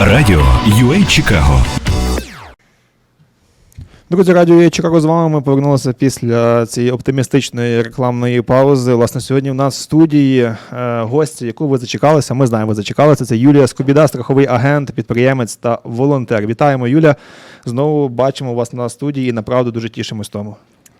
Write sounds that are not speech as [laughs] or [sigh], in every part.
Радіо UA Чикаго. Друзі, радіо «Я Чикаго» з вами. Ми повернулися після цієї оптимістичної рекламної паузи. Власне, сьогодні в нас в студії е, гості, яку ви зачекалися. Ми знаємо, ви зачекалися. Це Юлія Скобіда, страховий агент, підприємець та волонтер. Вітаємо, Юля. Знову бачимо вас на студії і направду дуже тішимось тому.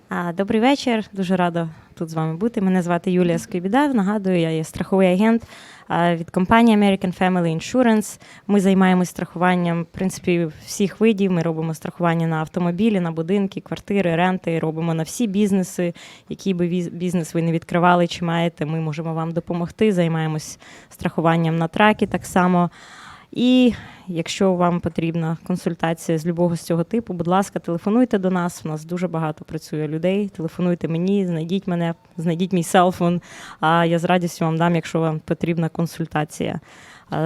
А, Добрий вечір. Дуже рада тут з вами бути. Мене звати Юлія Скобіда. Нагадую, я є страховий агент від компанії American Family Insurance. Ми займаємось страхуванням в принципі всіх видів. Ми робимо страхування на автомобілі, на будинки, квартири, ренти. Робимо на всі бізнеси, які би бізнес ви не відкривали чи маєте. Ми можемо вам допомогти. Займаємось страхуванням на траки так само. І якщо вам потрібна консультація з любого з цього типу, будь ласка, телефонуйте до нас. У нас дуже багато працює людей. Телефонуйте мені, знайдіть мене, знайдіть мій селфон. А я з радістю вам дам, якщо вам потрібна консультація.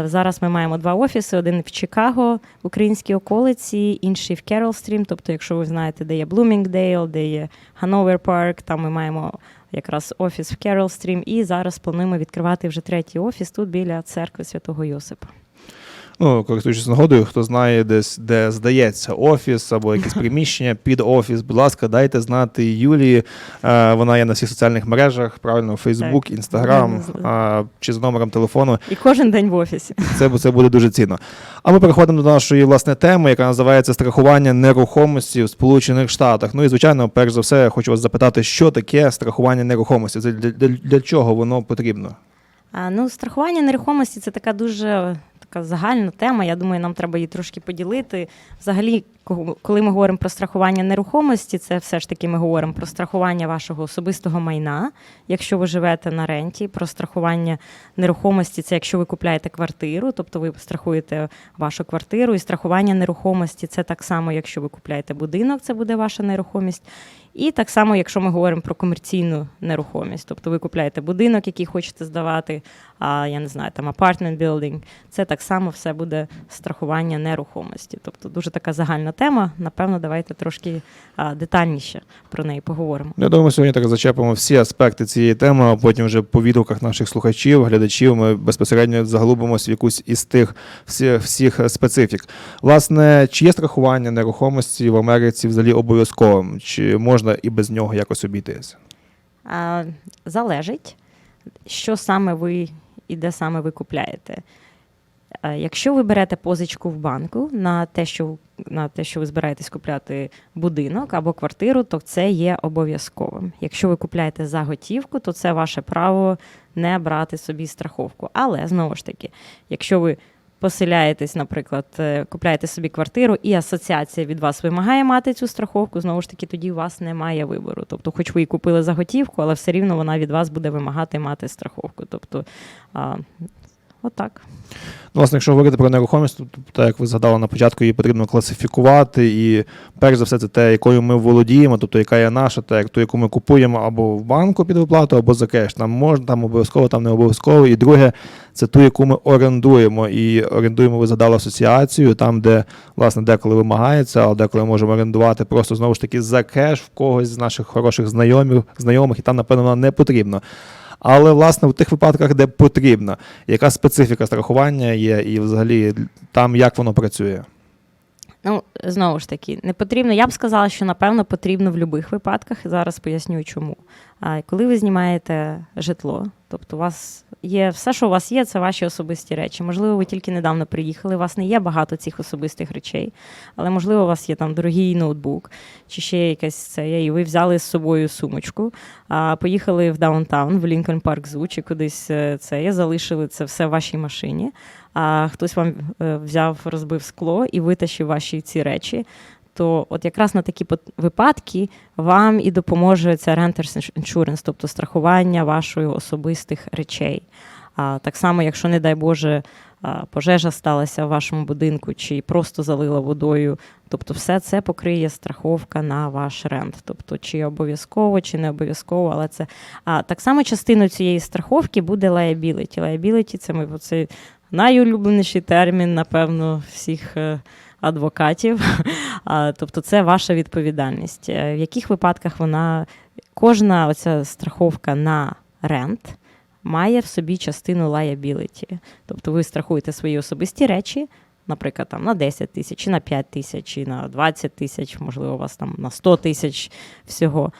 Зараз ми маємо два офіси: один в Чикаго, в українській околиці, інший в Керолстрім. Тобто, якщо ви знаєте, де є Блумінгдейл, де є Гановер Парк, там ми маємо якраз офіс в Керолстрім. І зараз плануємо відкривати вже третій офіс тут біля церкви Святого Йосипа. Ну, користуючись нагодою, хто знає десь, де здається офіс або якесь [laughs] приміщення під офіс, будь ласка, дайте знати Юлії. Е, Вона є на всіх соціальних мережах, правильно, Фейсбук, Інстаграм чи за номером телефону. І кожен день в офісі. [laughs] Це, це буде дуже цінно. А ми переходимо до нашої власне теми, яка називається страхування нерухомості в Сполучених Штатах. Ну і звичайно, перш за все, я хочу вас запитати, що таке страхування нерухомості? Це для, для, для чого воно потрібно? А, ну, страхування нерухомості це така дуже така загальна тема. Я думаю, нам треба її трошки поділити. Взагалі, коли ми говоримо про страхування нерухомості, це все ж таки ми говоримо про страхування вашого особистого майна, якщо ви живете на ренті, про страхування нерухомості, це якщо ви купляєте квартиру, тобто ви страхуєте вашу квартиру, і страхування нерухомості це так само, якщо ви купляєте будинок, це буде ваша нерухомість. І так само, якщо ми говоримо про комерційну нерухомість, тобто ви купляєте будинок, який хочете здавати, а я не знаю, там apartment building, це так само все буде страхування нерухомості. Тобто дуже така загальна тема. Напевно, давайте трошки а, детальніше про неї поговоримо. Я думаю, сьогодні так зачепимо всі аспекти цієї теми, а потім вже по відгуках наших слухачів, глядачів ми безпосередньо заглубимося в якусь із тих всіх, всіх специфік. Власне, чи є страхування нерухомості в Америці взагалі обов'язковим? Чи можна і без нього якось обійтися? А, залежить, що саме ви і де саме ви купляєте. Якщо ви берете позичку в банку на те, що на те, що ви збираєтесь купляти будинок або квартиру, то це є обов'язковим. Якщо ви купляєте за готівку, то це ваше право не брати собі страховку. Але знову ж таки, якщо ви поселяєтесь, наприклад, е, купляєте собі квартиру, і асоціація від вас вимагає мати цю страховку, знову ж таки, тоді у вас немає вибору. Тобто, хоч ви і купили за готівку, але все рівно вона від вас буде вимагати мати страховку. Тобто, отак. Ну, власне, якщо говорити про нерухомість, то, то так, як ви згадали на початку, її потрібно класифікувати. І перш за все, це те, якою ми володіємо, тобто яка є наша, та як ту, яку ми купуємо або в банку під виплату, або за кеш. Там можна, там обов'язково, там не обов'язково. І друге, це ту, яку ми орендуємо. І орендуємо, ви згадали асоціацію, там, де власне деколи вимагається, але деколи можемо орендувати просто знову ж таки за кеш в когось з наших хороших знайомих, знайомих, і там, напевно, вона не потрібно. Але власне в тих випадках, де потрібно, яка специфіка страхування є, і взагалі там як воно працює? Ну, знову ж таки, не потрібно. Я б сказала, що напевно потрібно в будь-яких випадках. Зараз поясню, чому. А коли ви знімаєте житло, тобто у вас є все, що у вас є, це ваші особисті речі. Можливо, ви тільки недавно приїхали, у вас не є багато цих особистих речей, але можливо, у вас є там дорогий ноутбук чи ще якесь це, і ви взяли з собою сумочку, а поїхали в даунтаун, в Лінкольн Парк Зу чи кудись е, це, і залишили це все в вашій машині. А хтось вам е, взяв, розбив скло і витащив ваші ці речі. То от якраз на такі випадки вам і допоможе ця Renters Insurance, тобто страхування вашої особистих речей. А так само, якщо, не дай Боже, пожежа сталася в вашому будинку чи просто залила водою, тобто все це покриє страховка на ваш рент. Тобто, чи обов'язково, чи не обов'язково, але це а так само частиною цієї страховки буде liability. Liability – це ми це найулюбленіший термін, напевно, всіх. Адвокатів, [laughs] тобто це ваша відповідальність. Е, В яких випадках вона кожна оця страховка на рент має в собі частину liability. Тобто ви страхуєте свої особисті речі, наприклад, там на 10 тисяч, чи на 5 тисяч, чи на 20 тисяч, можливо, у вас там на 100 тисяч всього.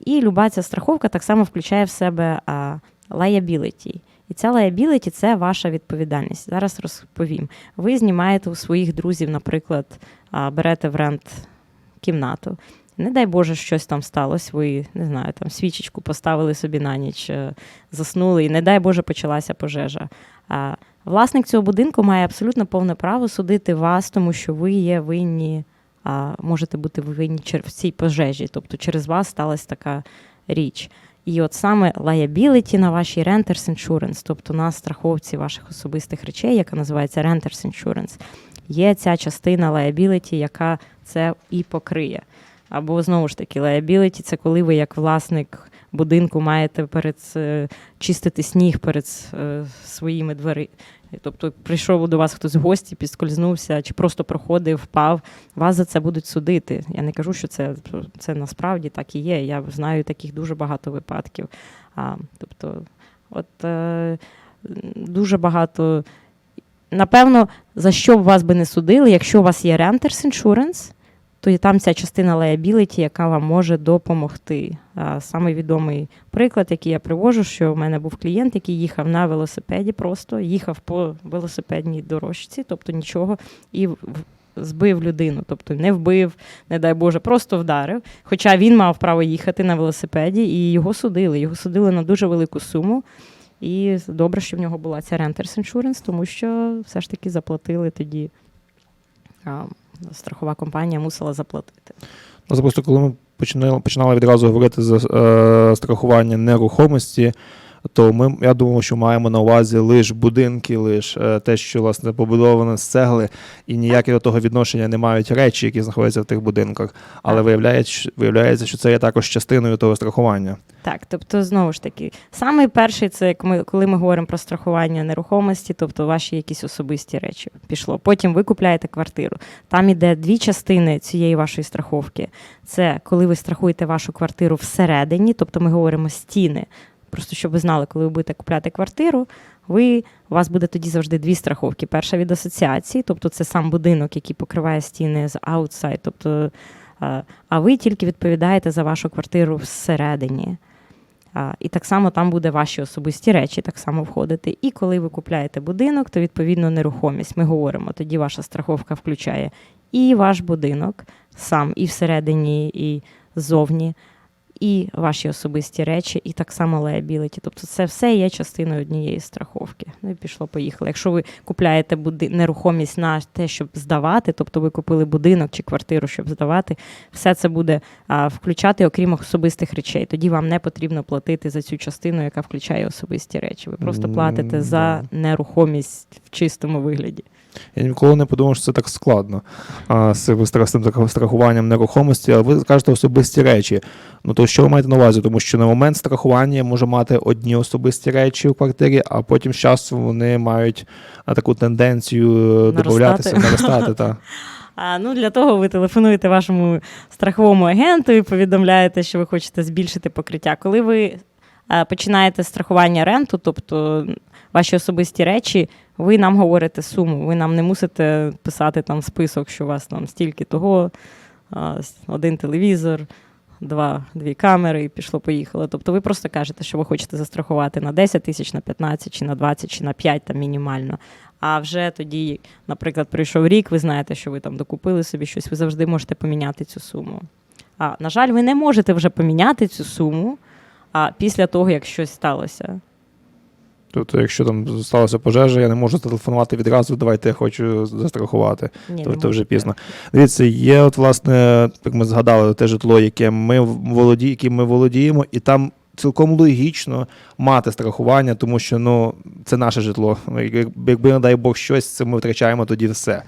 І люба ця страховка так само включає в себе а, liability. І ця liability – це ваша відповідальність. Зараз розповім. Ви знімаєте у своїх друзів, наприклад, берете в рент кімнату. Не дай Боже, щось там сталося, ви не знаю, там свічечку поставили собі на ніч, е, заснули, і не дай Боже, почалася пожежа. А власник цього будинку має абсолютно повне право судити вас, тому що ви є винні, а можете бути винні в цій пожежі. Тобто через вас сталася така річ. І от саме liability на вашій renters insurance, тобто на страховці ваших особистих речей, яка називається renters insurance, є ця частина liability, яка це і покриє. Або знову ж таки, liability – це коли ви як власник будинку маєте перед е, чистити сніг перед е, своїми двері. Тобто прийшов до вас хтось в гості, підскользнувся, чи просто проходив, впав. Вас за це будуть судити. Я не кажу, що це, це насправді так і є. Я знаю таких дуже багато випадків. А, тобто, от е, дуже багато. Напевно, за що б вас би не судили, якщо у вас є renters insurance, то і там ця частина liability, яка вам може допомогти. Саме відомий приклад, який я привожу, що в мене був клієнт, який їхав на велосипеді, просто їхав по велосипедній дорожці, тобто нічого, і збив людину, тобто не вбив, не дай Боже, просто вдарив. Хоча він мав право їхати на велосипеді, і його судили. Його судили на дуже велику суму. І добре, що в нього була ця Renters Insurance, тому що все ж таки заплатили тоді. Страхова компанія мусила заплатити. Ну, запросто. просто коли ми починали, починали відразу говорити за е, страхування нерухомості, то ми, я думав, що маємо на увазі лише будинки, лише те, що власне побудоване з цегли, і ніяке до того відношення не мають речі, які знаходяться в тих будинках. Але виявляється, виявляється, що це є також частиною того страхування. Так, тобто, знову ж таки, саме перший це як ми, коли ми говоримо про страхування нерухомості, тобто ваші якісь особисті речі пішло. Потім ви купляєте квартиру. Там іде дві частини цієї вашої страховки. Це коли ви страхуєте вашу квартиру всередині, тобто ми говоримо стіни. Просто щоб ви знали, коли ви будете купляти квартиру, ви, у вас буде тоді завжди дві страховки. Перша від асоціації, тобто це сам будинок, який покриває стіни з аутсайд, тобто, а, ви тільки відповідаєте за вашу квартиру всередині. І так само там буде ваші особисті речі, так само входити. І коли ви купляєте будинок, то відповідно нерухомість. Ми говоримо, тоді ваша страховка включає і ваш будинок сам, і всередині, і ззовні, і ваші особисті речі, і так само liability. Тобто це все є частиною однієї страховки. Ну і пішло, поїхало. Якщо ви купляєте буди... нерухомість на те, щоб здавати, тобто ви купили будинок чи квартиру, щоб здавати, все це буде а, включати, окрім особистих речей. Тоді вам не потрібно платити за цю частину, яка включає особисті речі. Ви просто платите за да. нерухомість в чистому вигляді. Я ніколи не подумав, що це так складно а, з з тим страхуванням нерухомості, але ви кажете особисті речі. Ну то що ви маєте на увазі? Тому що на момент страхування я можу мати одні особисті речі в квартирі, а потім з часом вони мають таку тенденцію Наростати. додатися, наростати. [laughs] Та. А, ну, для того ви телефонуєте вашому страховому агенту і повідомляєте, що ви хочете збільшити покриття. Коли ви е, починаєте страхування ренту, тобто ваші особисті речі, ви нам говорите суму. Ви нам не мусите писати там список, що у вас там стільки того, один телевізор. Два, дві камери і пішло-поїхало. Тобто ви просто кажете, що ви хочете застрахувати на 10 тисяч, на 15, чи на 20, чи на 5 там мінімально. А вже тоді, наприклад, прийшов рік, ви знаєте, що ви там докупили собі щось, ви завжди можете поміняти цю суму. А, на жаль, ви не можете вже поміняти цю суму а, після того, як щось сталося. Тобто, якщо там сталася пожежа, я не можу телефонувати відразу, давайте я хочу застрахувати. Ні, Тобто вже пізно. Дивіться, є от, власне, як ми згадали, те житло, яке ми володі, яким ми володіємо, і там цілком логічно мати страхування, тому що ну, це наше житло. Як- Якби, не дай Бог, щось, це ми втрачаємо тоді все.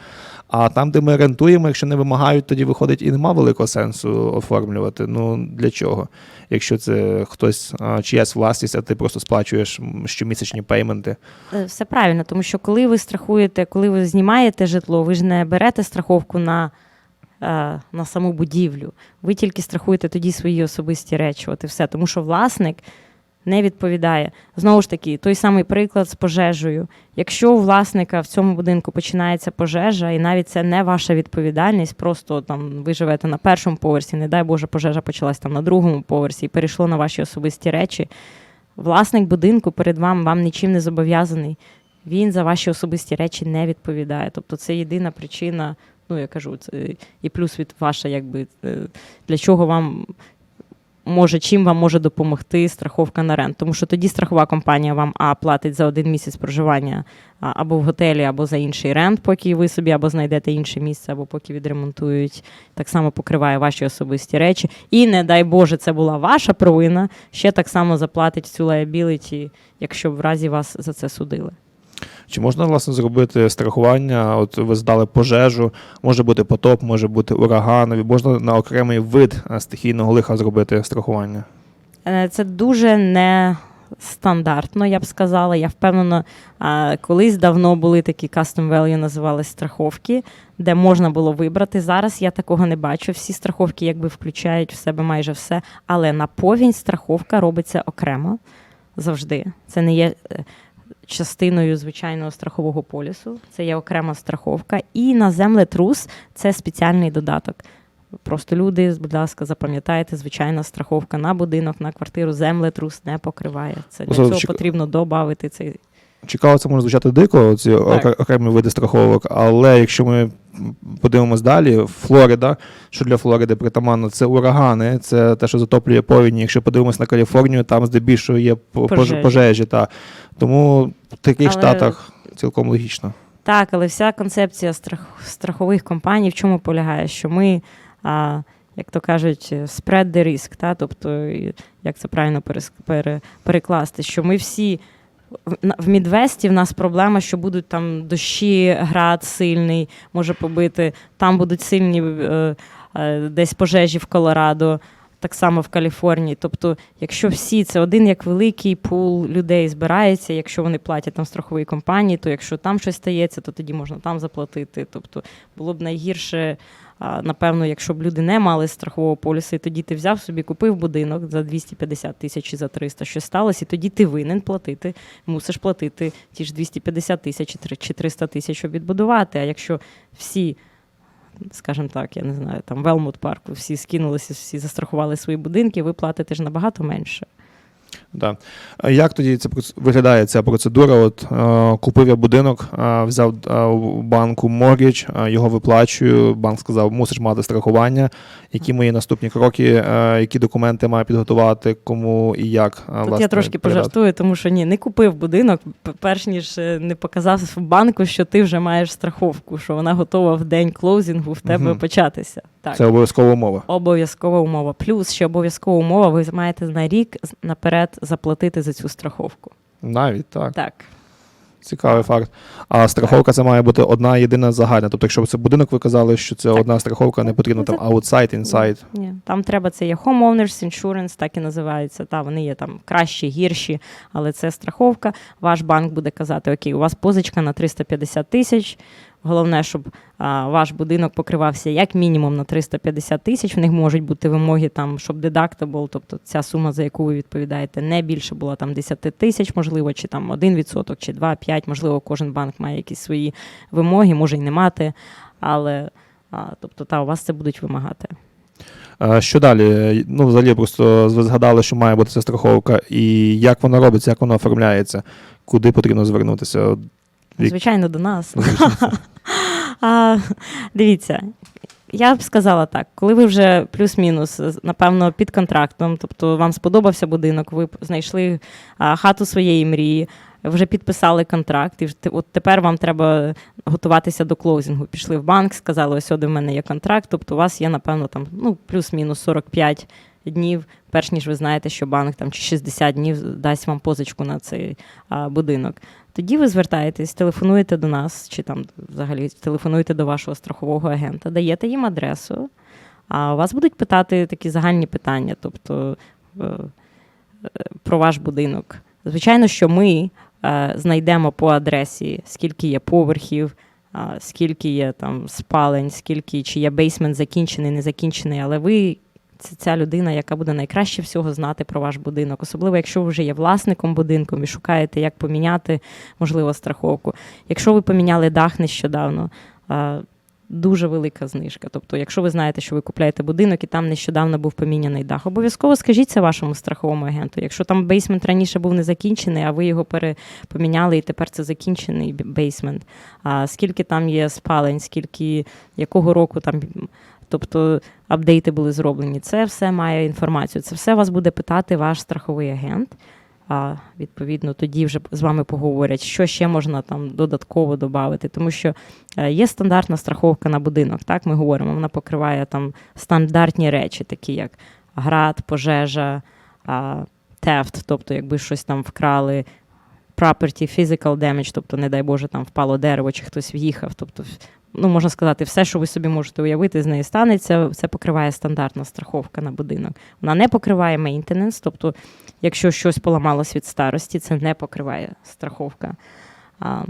А там, де ми рентуємо, якщо не вимагають, тоді виходить і нема великого сенсу оформлювати. Ну для чого? Якщо це хтось чиясь власність, а ти просто сплачуєш щомісячні пейменти. Е, Все правильно, тому що коли ви страхуєте, коли ви знімаєте житло, ви ж не берете страховку на, е, на саму будівлю. Ви тільки страхуєте тоді свої особисті речі. От і все. Тому що власник не відповідає. Знову ж таки, той самий приклад з пожежею. Якщо у власника в цьому будинку починається пожежа, і навіть це не ваша відповідальність, просто там ви живете на першому поверсі, не дай Боже, пожежа почалась там на другому поверсі і перейшло на ваші особисті речі. Власник будинку перед вами вам нічим не зобов'язаний. Він за ваші особисті речі не відповідає. Тобто це єдина причина, ну я кажу, це і плюс від ваша, якби е, для чого вам може, чим вам може допомогти страховка на рент. Тому що тоді страхова компанія вам а платить за один місяць проживання а, або в готелі, або за інший рент, поки ви собі або знайдете інше місце, або поки відремонтують. Так само покриває ваші особисті речі. І не дай Боже, це була ваша провина. Ще так само заплатить цю liability, якщо в разі вас за це судили. Чи можна власне зробити страхування? От ви здали пожежу, може бути потоп, може бути ураган. Можна на окремий вид е, стихійного лиха зробити страхування? Е, Це дуже нестандартно, я б сказала. Я впевнена, колись давно були такі custom value, називались страховки, де можна було вибрати. Зараз я такого не бачу. Всі страховки якби включають в себе майже все. Але на повінь страховка робиться окремо завжди. Це не є. Частиною звичайного страхового полісу, це є окрема страховка, і на землетрус це спеціальний додаток. Просто люди, будь ласка, запам'ятайте, звичайна страховка на будинок, на квартиру, землетрус не покриває. Це для цього чек- потрібно додати цей. Цікаво, це може звучати дико, ці окре- окремі види страховок, але якщо ми подивимось далі, Флорида, що для Флориди притаманно, це урагани, це те, що затоплює повінь. Якщо подивимось на Каліфорнію, там здебільшого є Пожежі. пожежі. Та. Тому в таких Але- штатах цілком логічно. Так, але вся концепція страх... страхових компаній в чому полягає? Що ми, а, як то кажуть, spread the risk, та? тобто, як це правильно перекласти, що ми всі. В- Мідвесті в нас проблема, що будуть там дощі, град сильний, може побити. Там будуть сильні е, е, десь пожежі в Колорадо, так само в Каліфорнії. Тобто, якщо всі це один як великий пул людей збирається, якщо вони платять там страховій компанії, то якщо там щось стається, то тоді можна там заплатити. Тобто було б найгірше, напевно, якщо б люди не мали страхового полісу, і тоді ти взяв собі, купив будинок за 250 тисяч чи за 300, що сталося, і тоді ти винен платити, мусиш платити ті ж 250 тисяч чи 300 тисяч, щоб відбудувати. А якщо всі скажімо так, я не знаю, там Велмут парку, всі скинулися, всі застрахували свої будинки, ви платите ж набагато менше. Да. Як тоді це виглядає ця процедура? От е, купив я будинок, е, взяв е, у банку моргідж, е, його виплачую. Банк сказав, мусиш мати страхування. Які мої наступні кроки, е, які документи маю підготувати, кому і як е, Тут власне, я трошки передати? пожартую, тому що ні, не купив будинок, перш ніж е, не показав банку, що ти вже маєш страховку, що вона готова в день клоузінгу в тебе Мгм. початися. Так. Це обов'язкова умова. Обов'язкова умова. Плюс ще обов'язкова умова, ви маєте на рік наперед заплатити за цю страховку. Навіть так. Так. Цікавий факт. А страховка це має бути одна єдина загальна. Тобто, якщо це будинок, ви казали, що це Так. одна страховка, не потрібно Ну, там outside, inside. Ні, там треба це є homeowners insurance, так і називається. Та вони є там кращі, гірші, але це страховка. Ваш банк буде казати: Окей, у вас позичка на 350 тисяч. Головне, щоб а, ваш будинок покривався як мінімум на 350 тисяч. В них можуть бути вимоги, там, щоб deductible, тобто ця сума, за яку ви відповідаєте, не більше була там 10 тисяч, можливо, чи там 1%, чи 2, 5, можливо, кожен банк має якісь свої вимоги, може й не мати. Але а, тобто, та, у вас це будуть вимагати. Що далі? Ну, взагалі, просто ви згадали, що має бути ця страховка, і як вона робиться, як вона оформляється, куди потрібно звернутися. Звичайно, до нас. [laughs] а, дивіться, я б сказала так, коли ви вже плюс-мінус, напевно, під контрактом, тобто вам сподобався будинок, ви знайшли а, хату своєї мрії, вже підписали контракт, і от тепер вам треба готуватися до клоузингу. Пішли в банк, сказали, ось от у мене є контракт, тобто у вас є, напевно, там ну, плюс-мінус 45 днів, перш ніж ви знаєте, що банк там чи 60 днів дасть вам позичку на цей а, будинок. Тоді ви звертаєтесь, телефонуєте до нас, чи там взагалі телефонуєте до вашого страхового агента, даєте їм адресу, а вас будуть питати такі загальні питання, тобто е, е, про ваш будинок. Звичайно, що ми е, знайдемо по адресі, скільки є поверхів, скільки є там спалень, скільки чи є бейсмент закінчений, не закінчений, але ви. Це ця людина, яка буде найкраще всього знати про ваш будинок, особливо якщо ви вже є власником будинку і шукаєте, як поміняти, можливо, страховку. Якщо ви поміняли дах нещодавно. Дуже велика знижка. Тобто, якщо ви знаєте, що ви купляєте будинок і там нещодавно був поміняний дах, обов'язково скажіть це вашому страховому агенту. Якщо там бейсмент раніше був не закінчений, а ви його перепоміняли, і тепер це закінчений бейсмент. А скільки там є спалень, скільки якого року там, тобто апдейти були зроблені, це все має інформацію. Це все вас буде питати ваш страховий агент. А відповідно, тоді вже з вами поговорять, що ще можна там додатково додати, тому що е, є стандартна страховка на будинок. Так ми говоримо, вона покриває там стандартні речі, такі як град, пожежа, theft, тобто якби щось там вкрали, property, physical damage, тобто, не дай Боже, там впало дерево чи хтось в'їхав. Тобто, ну можна сказати, все, що ви собі можете уявити, з нею станеться. Це покриває стандартна страховка на будинок. Вона не покриває maintenance, тобто, якщо щось поламалось від старості, це не покриває страховка. А,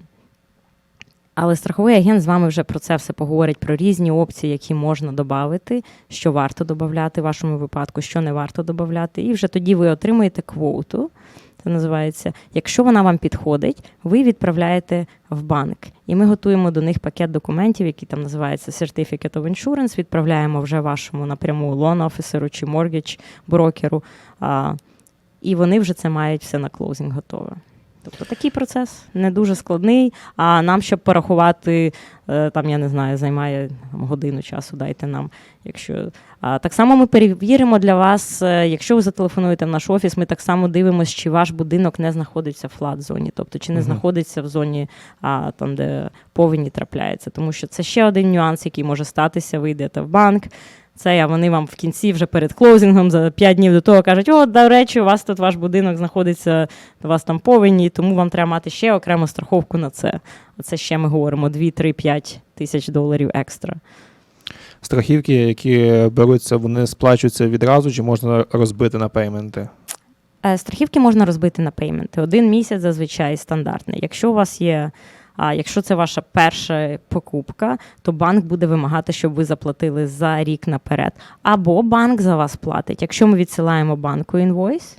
але страховий агент з вами вже про це все поговорить, про різні опції, які можна додати, що варто додати в вашому випадку, що не варто додати. І вже тоді ви отримуєте квоту. Це називається. Якщо вона вам підходить, ви відправляєте в банк. І ми готуємо до них пакет документів, який там називається Certificate of Insurance, відправляємо вже вашому напряму лон офісеру чи моргідж брокеру. І вони вже це мають все на клоузинг готове. Тобто такий процес не дуже складний. А нам, щоб порахувати, е, там я не знаю, займає там, годину часу, дайте нам. Якщо а, так само ми перевіримо для вас, е, якщо ви зателефонуєте в наш офіс, ми так само дивимося, чи ваш будинок не знаходиться в флат-зоні, тобто чи не Мгм. знаходиться в зоні, а, там, де повені трапляється. Тому що це ще один нюанс, який може статися. Ви йдете в банк. Це а вони вам в кінці вже перед клоузингом за 5 днів до того кажуть: о, до речі, у вас тут ваш будинок знаходиться, у вас там повені, тому вам треба мати ще окрему страховку на це. Це ще ми говоримо 2-3-5 тисяч доларів екстра. Страхівки, які беруться, вони сплачуються відразу, чи можна розбити на пейменти? Е, Страхівки можна розбити на пейменти. Один місяць зазвичай стандартний. Якщо у вас є, а якщо це ваша перша покупка, то банк буде вимагати, щоб ви заплатили за рік наперед. Або банк за вас платить. Якщо ми відсилаємо банку інвойс,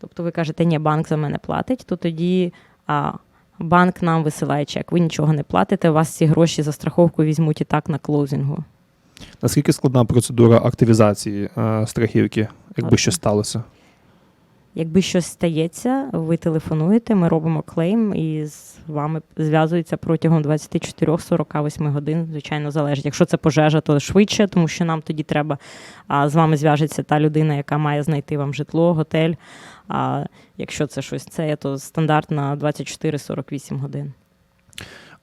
тобто ви кажете, ні, банк за мене платить, то тоді а, банк нам висилає чек. Ви нічого не платите, у вас ці гроші за страховку візьмуть і так на клоузингу. Наскільки складна процедура активізації е, страхівки, якби А, що сталося? Якби щось стається, ви телефонуєте, ми робимо клейм і з вами зв'язуються протягом 24-48 годин. Звичайно, залежить. Якщо це пожежа, то швидше, тому що нам тоді треба. А з вами зв'яжеться та людина, яка має знайти вам житло, готель. А якщо це щось це, то стандартна 24-48 годин.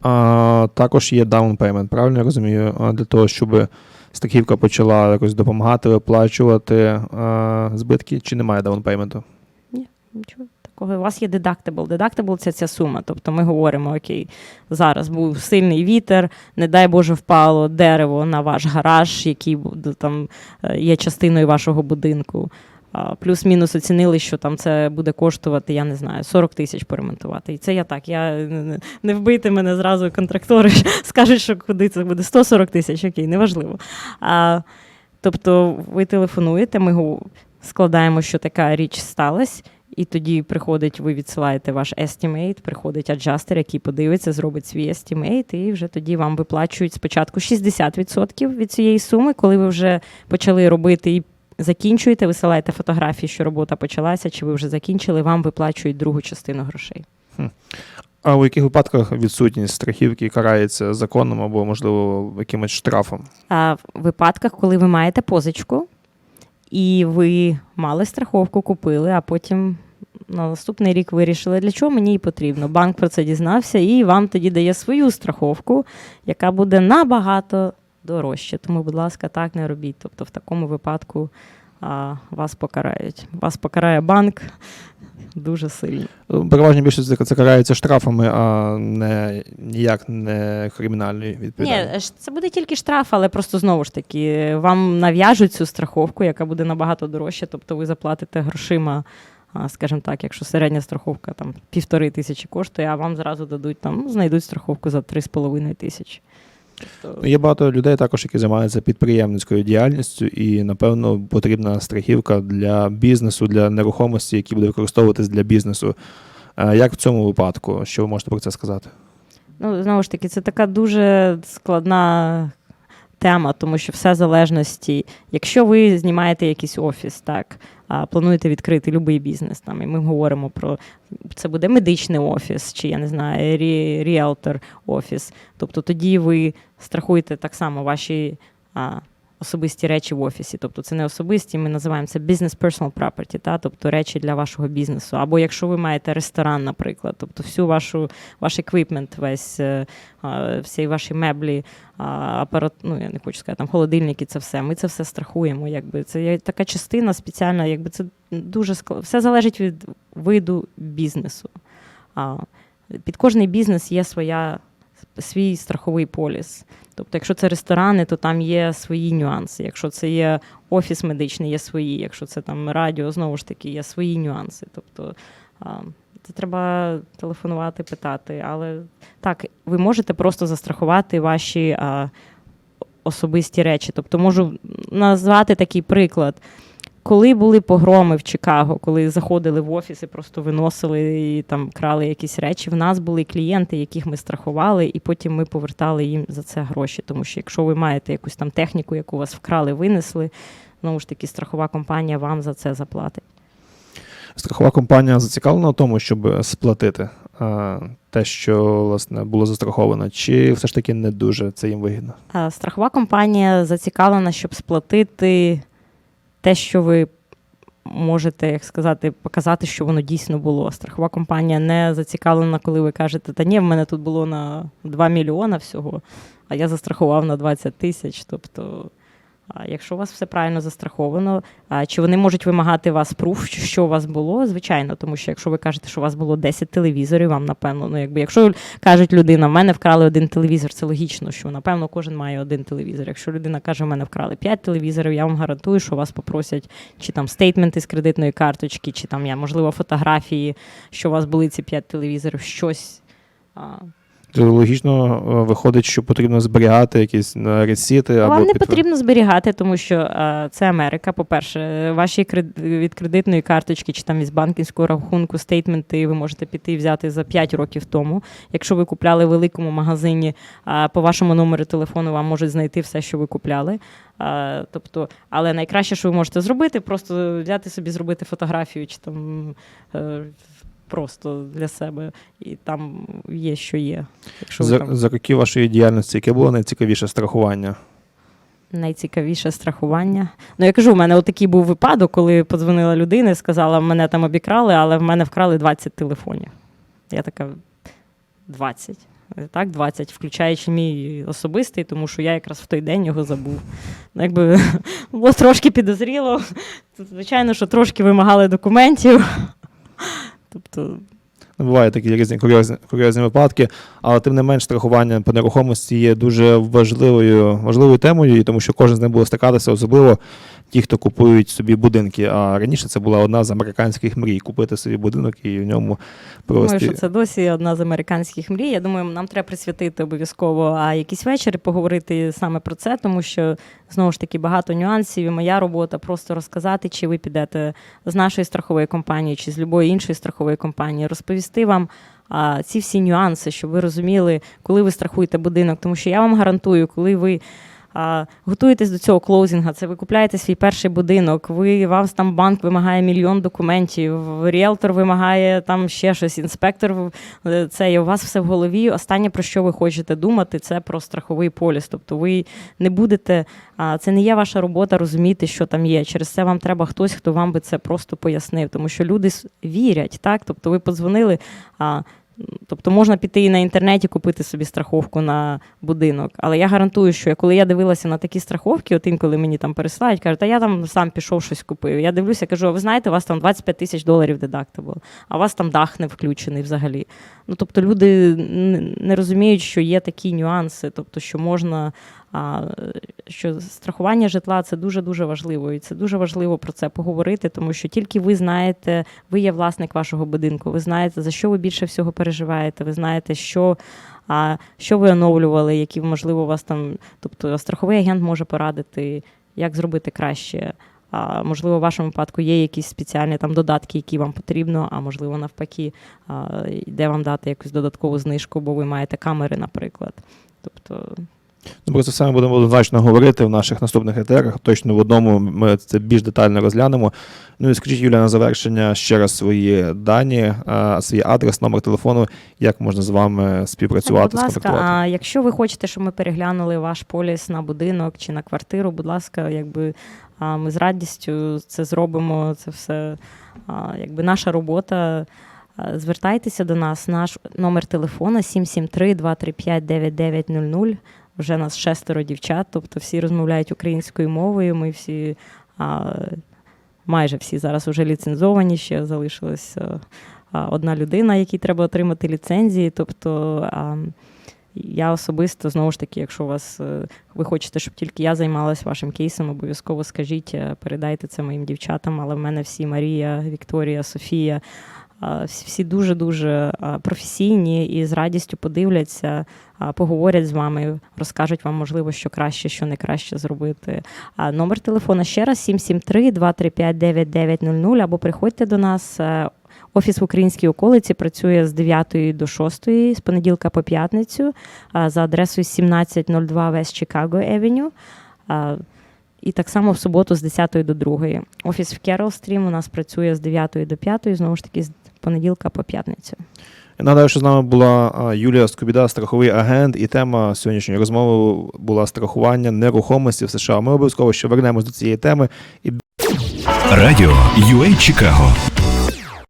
А, також є down payment, правильно я розумію? А, Для того, щоб страхівка почала якось допомагати, виплачувати а, збитки, чи немає payment? Нічого такого. У вас є deductible. Deductible – це ця сума. Тобто ми говоримо, окей, зараз був сильний вітер, не дай Боже, впало дерево на ваш гараж, який там е, є частиною вашого будинку. Плюс-мінус оцінили, що там це буде коштувати, я не знаю, 40 тисяч поремонтувати. І це я так. Я не- не вбити мене зразу контрактори [laughs] скажуть, що куди це буде 140 тисяч, окей, неважливо. А, тобто ви телефонуєте, ми складаємо, що така річ сталася. І тоді приходить, ви відсилаєте ваш estimate, приходить аджастер, який подивиться, зробить свій estimate, і вже тоді вам виплачують спочатку 60% від цієї суми, коли ви вже почали робити і закінчуєте, висилаєте фотографії, що робота почалася, чи ви вже закінчили, вам виплачують другу частину грошей. А у яких випадках відсутність страхівки карається законом або, можливо, якимось штрафом? А в випадках, коли ви маєте позичку, і ви мали страховку, купили, а потім на наступний рік вирішили, для чого мені її потрібно. Банк про це дізнався і вам тоді дає свою страховку, яка буде набагато дорожче. Тому, будь ласка, так не робіть. Тобто, в такому випадку а, вас покарають. Вас покарає банк дуже сильно. Переважно більшість це- це карається штрафами, а не ніяк не кримінальною Ні, відповідальністю. ж це буде тільки штраф, але просто знову ж таки вам нав'яжуть цю страховку, яка буде набагато дорожча. Тобто ви заплатите грошима, скажімо так, якщо середня страховка там півтори тисячі коштує, а вам зразу дадуть там, ну, знайдуть страховку за три з половиною тисячі. Тобто, Ну, Є багато людей також, які займаються підприємницькою діяльністю, і напевно потрібна страхівка для бізнесу, для нерухомості, які буде використовуватись для бізнесу. Як в цьому випадку? Що ви можете про це сказати? Ну, знову ж таки, це така дуже складна тема, тому що все залежності. Якщо ви знімаєте якийсь офіс, так, плануєте відкрити будь-який бізнес, там, і ми говоримо про це буде медичний офіс, чи я не знаю, рі, ріелтор офіс. Тобто тоді ви страхуєте так само ваші. Особисті речі в офісі, тобто це не особисті, ми називаємо це business personal property, та? тобто речі для вашого бізнесу. Або якщо ви маєте ресторан, наприклад, тобто всю вашу ваш еквіпмент, весь е, всі ваші меблі, апарат, ну я не хочу сказати, там холодильники, це все. Ми це все страхуємо. Якби це є така частина спеціальна, якби це дуже склад... Все залежить від виду бізнесу. Під кожний бізнес є своя свій страховий поліс. Тобто, якщо це ресторани, то там є свої нюанси. Якщо це є офіс медичний, є свої. Якщо це там радіо, знову ж таки, є свої нюанси. Тобто це треба телефонувати, питати. Але так, ви можете просто застрахувати ваші особисті речі. Тобто, можу назвати такий приклад. Коли були погроми в Чикаго, коли заходили в офіс і просто виносили і там крали якісь речі, в нас були клієнти, яких ми страхували, і потім ми повертали їм за це гроші. Тому що якщо ви маєте якусь там техніку, яку вас вкрали, винесли, знову ж таки, страхова компанія вам за це заплатить. Страхова компанія зацікавлена в тому, щоб сплатити е, те, що власне було застраховано, чи все ж таки не дуже це їм вигідно? А страхова компанія зацікавлена, щоб сплатити те, що ви можете, як сказати, показати, що воно дійсно було. Страхова компанія не зацікавлена, коли ви кажете, та ні, в мене тут було на 2 мільйона всього, а я застрахував на 20 тисяч. Тобто, якщо у вас все правильно застраховано, чи вони можуть вимагати вас пруф, що у вас було? Звичайно, тому що якщо ви кажете, що у вас було 10 телевізорів, вам напевно, ну якби якщо кажуть людина, в мене вкрали один телевізор, це логічно, що напевно кожен має один телевізор. Якщо людина каже, в мене вкрали 5 телевізорів, я вам гарантую, що вас попросять чи там стейтменти з кредитної карточки, чи там я, можливо, фотографії, що у вас були ці 5 телевізорів, щось. А, логічно е, виходить, що потрібно зберігати якісь е, ресіти або Вам не підтвер- потрібно зберігати, тому що е, це Америка. По-перше, ваші кред- від кредитної карточки чи там із банківського рахунку стейтменти ви можете піти і взяти за 5 років тому. Якщо ви купляли в великому магазині, е, по вашому номеру телефону вам можуть знайти все, що ви купляли. Е, тобто, але найкраще, що ви можете зробити, просто взяти собі, зробити фотографію чи там. Просто для себе, і там є, що є. Якщо за, там... за роки вашої діяльності, яке було найцікавіше страхування? Найцікавіше страхування. Ну, я кажу, у мене отакий був випадок, коли подзвонила людина і сказала, мене там обікрали, але в мене вкрали 20 телефонів. Я така 20. Так, 20, включаючи мій особистий, тому що я якраз в той день його забув. Ну, якби [laughs] було трошки підозріло. Звичайно, що трошки вимагали документів. Тобто, Ну, Бувають такі різні курйозні, курйозні випадки, але тим не менш страхування по нерухомості є дуже важливою, важливою темою, тому що кожен з ним буде стикатися, особливо ті, хто купують собі будинки. А раніше це була одна з американських мрій купити собі будинок і в ньому Думаю, що це досі одна з американських мрій. Я думаю, нам треба присвятити обов'язково а якийсь вечір поговорити саме про це, тому що знову ж таки багато нюансів. І моя робота просто розказати, чи ви підете з нашої страхової компанії, чи з любої іншої страхової компанії, розповісти вам. А ці всі нюанси, щоб ви розуміли, коли ви страхуєте будинок, тому що я вам гарантую, коли ви готуєтесь до цього клоузінга, це ви купляєте свій перший будинок, ви вас там банк вимагає мільйон документів, ріелтор вимагає там ще щось, інспектор е, це і у вас все в голові. Останнє про що ви хочете думати, це про страховий поліс. Тобто ви не будете, це не є ваша робота розуміти, що там є. Через це вам треба хтось, хто вам би це просто пояснив, тому що люди вірять, так? Тобто ви подзвонили. Тобто можна піти і на інтернеті купити собі страховку на будинок. Але я гарантую, що коли я дивилася на такі страховки, от інколи мені там пересилають, кажуть, а я там сам пішов щось купив. Я дивлюся, кажу, а ви знаєте, у вас там 25 тисяч доларів дедактабл, а у вас там дах не включений взагалі. Ну, тобто люди не розуміють, що є такі нюанси, тобто, що можна, а, що страхування житла це дуже дуже важливо, і це дуже важливо про це поговорити, тому що тільки ви знаєте, ви є власник вашого будинку, ви знаєте, за що ви більше всього переживаєте, ви знаєте, що. А що ви оновлювали, які можливо у вас там, тобто страховий агент може порадити, як зробити краще. А можливо, в вашому випадку є якісь спеціальні там додатки, які вам потрібно, а можливо, навпаки, а, де вам дати якусь додаткову знижку, бо ви маєте камери, наприклад. Тобто, Ну, про це все ми будемо однозначно говорити в наших наступних етерах. Точно в одному ми це більш детально розглянемо. Ну і скажіть, Юля, на завершення ще раз свої дані, свій адрес, номер телефону, як можна з вами співпрацювати, будь ласка, а якщо ви хочете, щоб ми переглянули ваш поліс на будинок чи на квартиру, будь ласка, якби ми з радістю це зробимо. Це все якби наша робота. Звертайтеся до нас. Наш номер телефона 773-235-9900. Вже нас шестеро дівчат, тобто всі розмовляють українською мовою. Ми всі майже всі зараз вже ліцензовані, ще залишилась одна людина, якій треба отримати ліцензії. Тобто я особисто, знову ж таки, якщо у вас е, ви хочете, щоб тільки я займалася вашим кейсом, обов'язково скажіть, е, передайте це моїм дівчатам. Але в мене всі Марія, Вікторія, Софія. всі- Всі дуже-дуже професійні і з радістю подивляться, поговорять з вами, розкажуть вам, можливо, що краще, що не краще зробити. Номер телефона ще раз 773-235-9900 або приходьте до нас. Офіс в українській околиці працює з 9 до 6, з понеділка по п'ятницю за адресою 1702 West Chicago Avenue. І так само в суботу з 10 до 2. Офіс в Керол Стрім у нас працює з 9 до 5, знову ж таки, з понеділка по п'ятницю. Я Нагадаю, що з нами була Юлія Скобіда, страховий агент, і тема сьогоднішньої розмови була страхування нерухомості в США. Ми обов'язково ще вернемось до цієї теми і Радіо UA Чикаго